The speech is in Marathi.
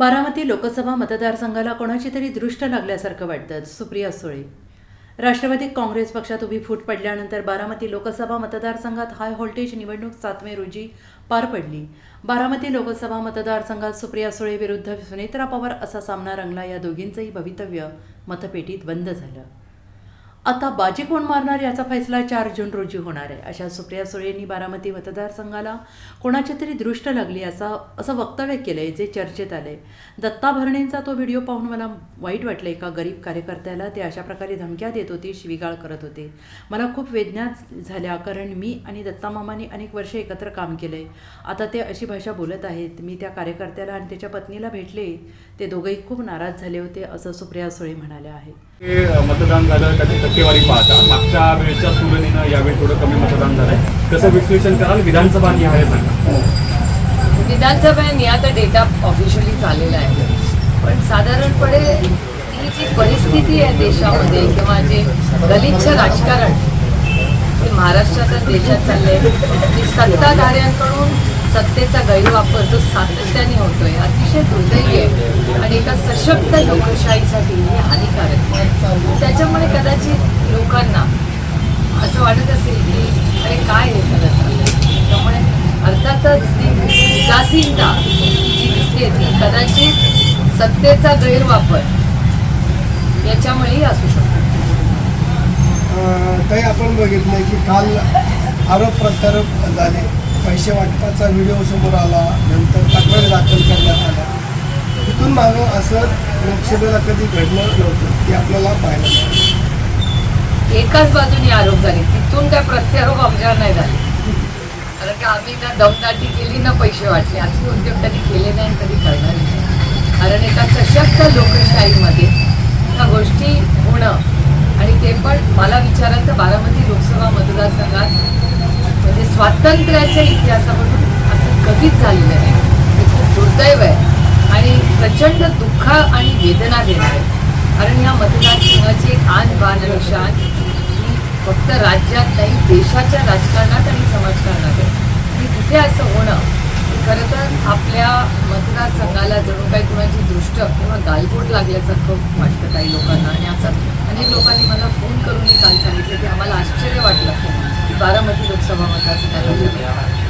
बारामती लोकसभा मतदारसंघाला कोणाची तरी दृष्ट लागल्यासारखं वाटतं सुप्रिया सुळे. राष्ट्रवादी काँग्रेस पक्षात उभी फूट पडल्यानंतर बारामती लोकसभा मतदारसंघात हाय व्होल्टेज निवडणूक सात मे रोजी पार पडली. बारामती लोकसभा मतदारसंघात सुप्रिया सुळे विरुद्ध सुनेत्रा पवार असा सामना रंगला या दोघींचंही भवितव्य मतपेटीत बंद झालं. आता बाजी कोण मारणार याचा फैसला चार जून रोजी होणार आहे. अशा सुप्रिया सुळेंनी बारामती मतदारसंघाला कोणाची तरी दृष्ट लागली असा असं वक्तव्य केलं आहे जे चर्चेत आलं आहे दत्ता भरणेंचा तो व्हिडिओ पाहून मला वाईट वाटलं एका गरीब कार्यकर्त्याला ते अशा प्रकारे धमक्या देत होते शिवीगाळ करत होते. मला खूप वेदना झाल्या कारण मी आणि दत्तामामाने अनेक वर्षे एकत्र काम केलं आहे आता ते अशी भाषा बोलत आहेत. मी त्या कार्यकर्त्याला आणि त्याच्या पत्नीला भेटले. ते दोघंही खूप नाराज झाले होते असं सुप्रिया सुळे म्हणाल्या आहेत. हे मतदान झालं त्याची टक्केवारी पाहता? मागच्या वेळेच्या तुलनेनं यावेळी थोडं कमी मतदान झालंय. कसं विश्लेषण कराल? विधानसभा निहाय सांगा. विधानसभेने आता डेटा ऑफिशियली चाललेला आहे. पण साधारणपणे ही जी परिस्थिती आहे देशामध्ये किंवा जे गलिच्छ राजकारण हे महाराष्ट्रात देशात चाललंय की सत्ताधाऱ्यांकडून सत्तेचा गैरवापर जो सातत्याने होतोय अतिशय दुर्दैव सशक्त लोकशाहीसाठी हे हानिकारक. त्याच्यामुळे कदाचित लोकांना असं वाटत असेल की अरे काय हे सगळं चाललंय? त्यामुळे अर्थातच ती उदासीनता जी दिसते ती कदाचित सत्तेचा गैरवापर याच्यामुळेही असू शकतो. ते आपण बघितलं की काल आरोप प्रत्यारोप झाले. पैसे वाटपाचा व्हिडिओ समोर आला नंतर तक्रार दाखल करण्यात आल्या. तिथून मागं असं लोकसभेला कधी घडलं नव्हतं ते आपल्याला पाहायला मिळालं. एकाच बाजूने आरोप झाले. तिथून काय प्रत्यारोप आमच्यावर नाही झाले. कारण की आम्ही ना दमदाटी केली ना पैसे वाटले. असे उद्योग कधी केले नाही कधी करणार नाही. कारण एका सशक्त लोकशाहीमध्ये ह्या गोष्टी होणं आणि ते पण मला विचाराल तर बारामती लोकसभा मतदारसंघात म्हणजे स्वातंत्र्याच्या इतिहासामधून असं कधीच झालेलं नाही. हे खूप दुर्दैव आहे. आणि प्रचंड दुःख आणि वेदना देणार. आहे कारण या मतदारसंघाची एक आन बान निशान ही फक्त राज्यात नाही देशाच्या राजकारणात आणि समाजकारणात आहे. की तिथे असं होणं खरं तर आपल्या मतदारसंघाला जणू काही कुणाची दृष्ट किंवा गालबोट लागल्यासारखं वाटतं काही लोकांना. आणि असं अनेक लोकांनी मला फोन करूनही काल सांगितलं की आम्हाला आश्चर्य वाटलं की बारामती लोकसभा मतदारसंघाला